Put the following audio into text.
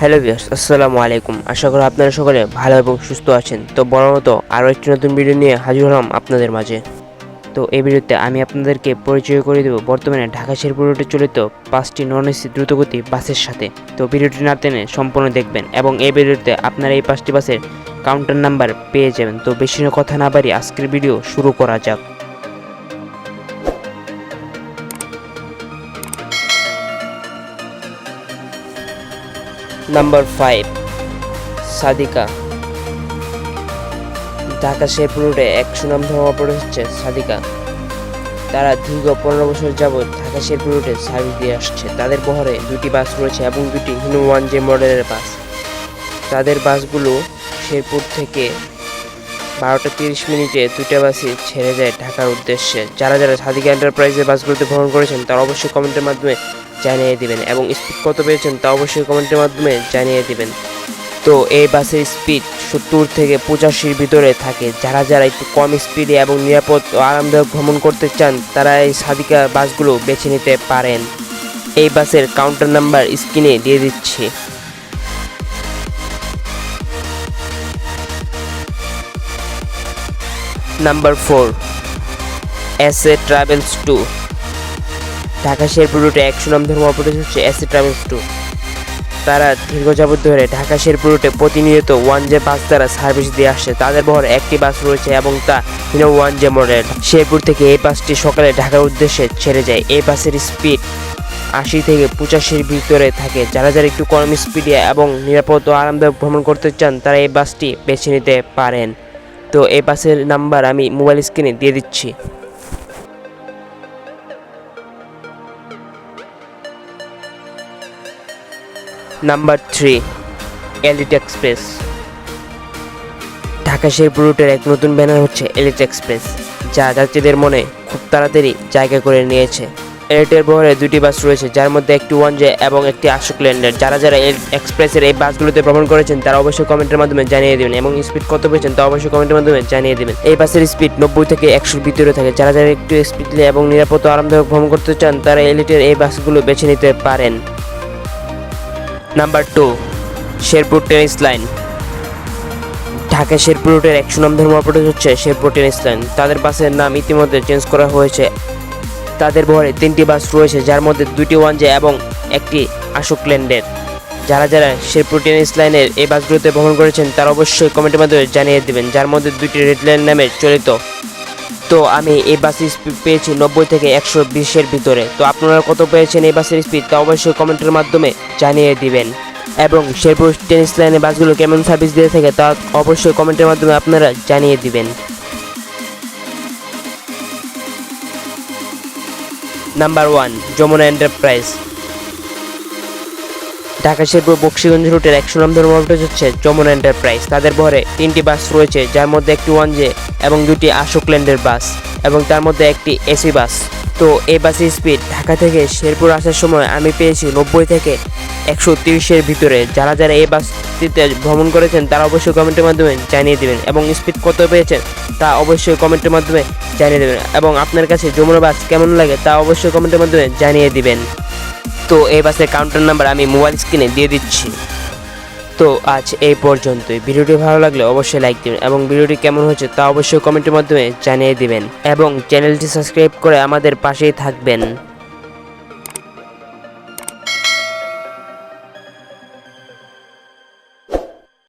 Hello viewers, আসসালামু আলাইকুম। আশা করি আপনারা সকলে ভালো এবং সুস্থ আছেন। তো বড় মতো আরও একটি নতুন ভিডিও নিয়ে হাজির হলাম আপনাদের মাঝে। তো এই ভিডিওতে আমি আপনাদেরকে পরিচয় করে দেব বর্তমানে ঢাকা শেরপুর রুটে চলিত পাঁচটি নন এসি দ্রুতগতি বাসের সাথে। তো ভিডিওটি না টেনে সম্পূর্ণ দেখবেন এবং এই ভিডিওতে আপনারা এই পাঁচটি বাসের কাউন্টার নাম্বার পেয়ে যাবেন। তো বেশি কথা না বাড়ি আজকের ভিডিও শুরু করা যাক। Number five, Sadika. Dhaka Sherpur রোডে এক সুনাম ধর্মা পড়ে হচ্ছে সাদিকা। তারা দীর্ঘ পনেরো বছর যাবৎ ঢাকা শেরপুর রোডে সার্ভিস দিয়ে আসছে। তাদের বহরে দুটি বাস রয়েছে এবং দুটি হিনু ওয়ান জে মডেলের বাস। তাদের বাসগুলো শেরপুর থেকে বারোটা তিরিশ মিনিটে দুটা বাসই ছেড়ে যায় ঢাকার উদ্দেশ্যে। যারা যারা সাদিকা এন্টারপ্রাইজের বাসগুলোতে ভ্রমণ করেছেন, তারা অবশ্যই কমেন্টের মাধ্যমে জানিয়ে দিবেন এবং স্পিড কত পেয়েছেন তা অবশ্যই কমেন্টের মাধ্যমে জানিয়ে দিবেন। তো এই বাসের স্পিড সত্তর থেকে পঁচাশির ভিতরে থাকে। যারা যারা একটু কম স্পিডে এবং নিরাপদ ও আরামদায়ক ভ্রমণ করতে চান, তারা এই সাদিকা বাসগুলো বেছে নিতে পারেন। এই বাসের কাউন্টার নাম্বার স্ক্রিনে দিয়ে দিচ্ছি। Number four S A travels to Dhaka Sherpur রুটে এক সুনাম ধর্ম অপরাধ হচ্ছে এস ট্রাভেলস টু। তারা দীর্ঘ যাবত ধরে ঢাকা শেরপুর রুটে প্রতিনিয়ত ওয়ান জে বাস দ্বারা সার্ভিস দিয়ে আসছে তাদের বহর একটি বাস রয়েছে এবং তা Hino one J model Sherpur থেকে এই বাসটি সকালে ঢাকার উদ্দেশ্যে ছেড়ে যায়। এই বাসের স্পিড আশি থেকে পঁচাশির ভিতরে থাকে। যারা যারা একটু কম স্পিডে এবং নিরাপদ ও আরামদায়ক ভ্রমণ করতে চান, তারা এই বাসটি বেছে নিতে পারেন। তো এই বাসের নাম্বার আমি মোবাইল স্ক্রিনে দিয়ে দিচ্ছি। Number three elite express Dhaka Sherpur রুটের এক নতুন ব্যানার হচ্ছে এলিট এক্সপ্রেস যা যাত্রীদের মনে খুব তাড়াতাড়ি জায়গা করে নিয়েছে। এলিটের বহরে দুটি বাস রয়েছে, যার মধ্যে একটি ওয়ান জে এবং একটি আশোক ল্যান্ডার যারা যারা এক্সপ্রেসের এই বাসগুলোতে ভ্রমণ করেছেন, তারা অবশ্যই কমেন্টের মাধ্যমে জানিয়ে দেবেন, এবং স্পিড কত পেয়েছেন তা অবশ্যই কমেন্টের মাধ্যমে জানিয়ে দেবেন। এই বাসের স্পিড নব্বই থেকে একশোর ভিতরে থাকে। যারা যারা একটু স্পিডলি এবং নিরাপদ আরামদায়ক ভ্রমণ করতে চান, তারা এলিটের এই বাসগুলো বেছে নিতে পারেন। Number two Sherpur tennis line Dhaka Sherpur রুটের একশো সুনাম ধর্ম হচ্ছে শেরপুর টেনিস লাইন তাদের বাসের নাম ইতিমধ্যে চেঞ্জ করা হয়েছে। তাদের বহরে তিনটি বাস রয়েছে, যার মধ্যে দুটি ওয়ানজে এবং একটি আশোক ল্যান্ডের যারা যারা শেরপুর টেনিস লাইনের এই বাসগুলোতে ভ্রমণ করেছেন, তারা অবশ্যই কমেন্টের মাধ্যমে জানিয়ে দেবেন, যার মধ্যে দুটি রেড লাইন নামে চলিত তো আমি এই বাসের স্পিড পেয়েছি নব্বই থেকে একশো বিশের ভিতরে। তো আপনারা কত পেয়েছেন এই বাসের স্পিড? তা অবশ্যই কমেন্টের মাধ্যমে জানিয়ে দিবেন। এবং শেরপুর টেনিস লাইনের বাসগুলো কেমন সার্ভিস দিয়ে থাকে তা অবশ্যই কমেন্টের মাধ্যমে আপনারা জানিয়ে দিবেন। Number one Jamuna enterprise Dhaka Sherpur Bakshiganj রুটের একশো নম্বর মডেল হচ্ছে যমুনা এন্টারপ্রাইজ। তাদের বহরে তিনটি বাস রয়েছে, যার মধ্যে একটি ওয়ান জে এবং দুটি আশোক ল্যান্ডের বাস এবং তার মধ্যে একটি এসি বাস। তো এই বাসের স্পিড ঢাকা থেকে শেরপুর আসার সময় আমি পেয়েছি নব্বই থেকে একশো তিরিশের ভিতরে। যারা যারা এই বাসটিতে ভ্রমণ করেছেন, তারা অবশ্যই কমেন্টের মাধ্যমে জানিয়ে দেবেন এবং স্পিড কত পেয়েছেন তা অবশ্যই কমেন্টের মাধ্যমে জানিয়ে দেবেন। এবং আপনার কাছে যমুনা বাস কেমন লাগে তা অবশ্যই কমেন্টের মাধ্যমে জানিয়ে দিবেন। তো এই বাসের কাউন্টার নাম্বার আমি মোবাইল স্ক্রিনে দিয়ে দিচ্ছি। তো আজ এই পর্যন্তই। ভিডিওটি ভালো লাগলে অবশ্যই লাইক দিবেন এবং ভিডিওটি কেমন হয়েছে তা অবশ্যই কমেন্টের মাধ্যমে জানিয়ে দিবেন এবং চ্যানেলটি সাবস্ক্রাইব করে আমাদের পাশেই থাকবেন।